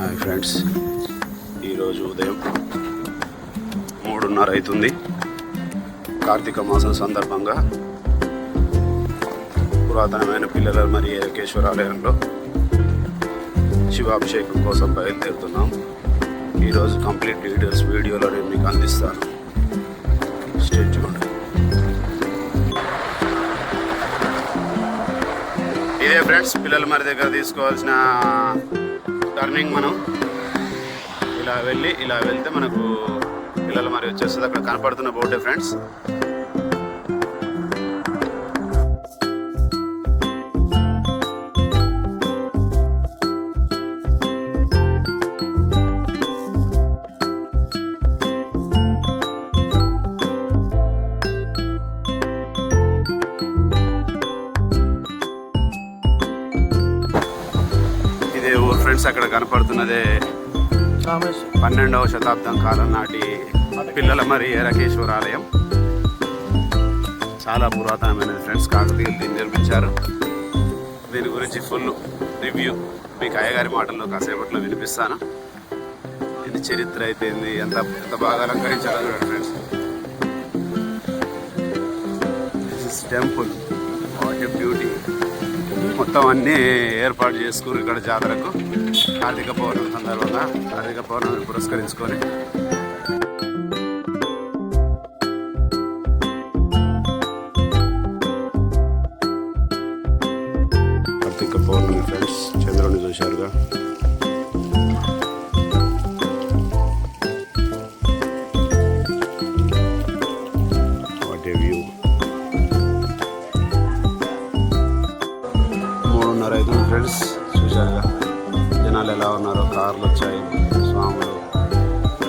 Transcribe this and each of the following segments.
Hi friends. ఈరోజు ఉదయం మూడున్నర అవుతుంది. కార్తీక మాసం సందర్భంగా పురాతనమైన పిల్లల మరి ఏకేశ్వరాలయంలో శివాభిషేకం కోసం బయలుదేరుతున్నాం. ఈరోజు కంప్లీట్ డీటెయిల్స్ వీడియోలో నేను మీకు అందిస్తాను. స్టేట్ చూడండి ఇదే ఫ్రెండ్స్ పిల్లల మరి దగ్గర తీసుకోవాల్సిన టర్నింగ్ మనం ఇలా వెళ్ళి ఇలా వెళ్తే మనకు పిల్లల మరి వచ్చేస్తుంది. అక్కడ కనపడుతున్న బోర్డే ఫ్రెండ్స్ ఫ్రెండ్స్ అక్కడ కనపడుతున్నదే పన్నెండవ శతాబ్దం కాలం నాటి పిల్లల మరి ఏరకేశ్వర ఆలయం. చాలా పురాతనమైనది ఫ్రెండ్స్ కాకతీయులు దీన్ని నిర్మించారు. దీని గురించి ఫుల్ రివ్యూ మీకు అయ్యగారి మాటల్లో కాసేపట్లో వినిపిస్తాను. ఇది చరిత్ర అయితే ఏంది? ఎంత ఎంత బాగా అలంకరించారో చూడండి friends. This temple what a beauty మొత్తం అన్నీ ఏర్పాటు చేసుకుని ఇక్కడ జాతరకు కార్తీక పౌర్ణమి సందర్భంగా కార్తీక పౌర్ణమిని పురస్కరించుకొని జనాలు ఎలా ఉన్నారో కార్లు వచ్చాయి స్వాములు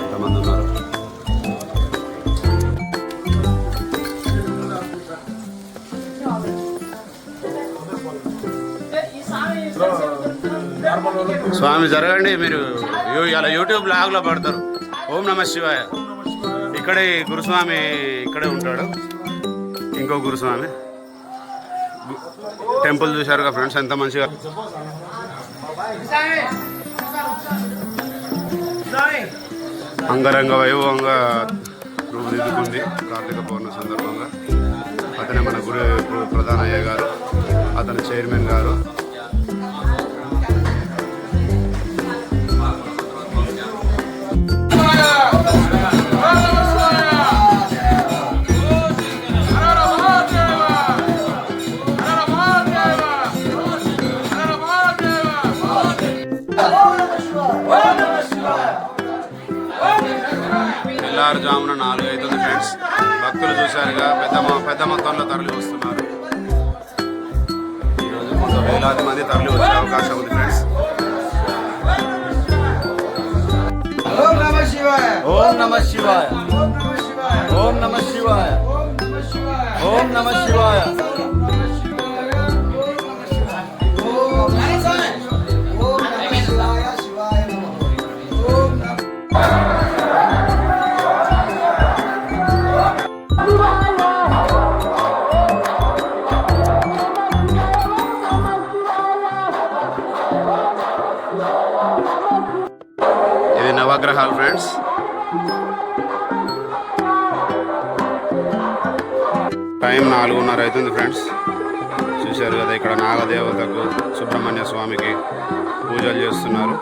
ఎంతమంది ఉన్నారు? స్వామి జరగండి మీరు అలా ఇలా యూట్యూబ్ లాగ్లో పడతారు. ఓం నమ శివాయ. ఇక్కడే గురుస్వామి ఇక్కడే ఉంటాడు. ఇంకో గురుస్వామి. టెంపుల్ చూశారుగా ఫ్రెండ్స్ ఎంత మంచిగా అంగరంగ వైభవంగా రూపుదిద్దుకుంది కార్తీక పౌర్ణమి సందర్భంగా. అతనే మన గురు ప్రధానయ్య ప్రధాన అయ్య గారు అతని చైర్మన్ గారు. తెల్లారుజామున నాలుగు అవుతుంది ఫ్రెండ్స్. భక్తులు చూశారుగా పెద్ద పెద్ద మొత్తంలో తరలి వస్తున్నారు. ఈరోజు కొంత వేలాది మంది తరలి వచ్చే అవకాశం ఉంది ఫ్రెండ్స్. ఓం నమ శివాయ. ఓం నమ శివాయ. ఓం నమ శివాయ. ఓం నమ శివాయ. ఓం ఓం నమ శివాయ. నమ శివాయ. ఇది ఫ్రెండ్స్ టైం నాలుగున్నర అవుతుంది ఫ్రెండ్స్ చూశారు కదా ఇక్కడ నాగదేవతకు సుబ్రహ్మణ్య స్వామికి పూజలు చేస్తున్నారు.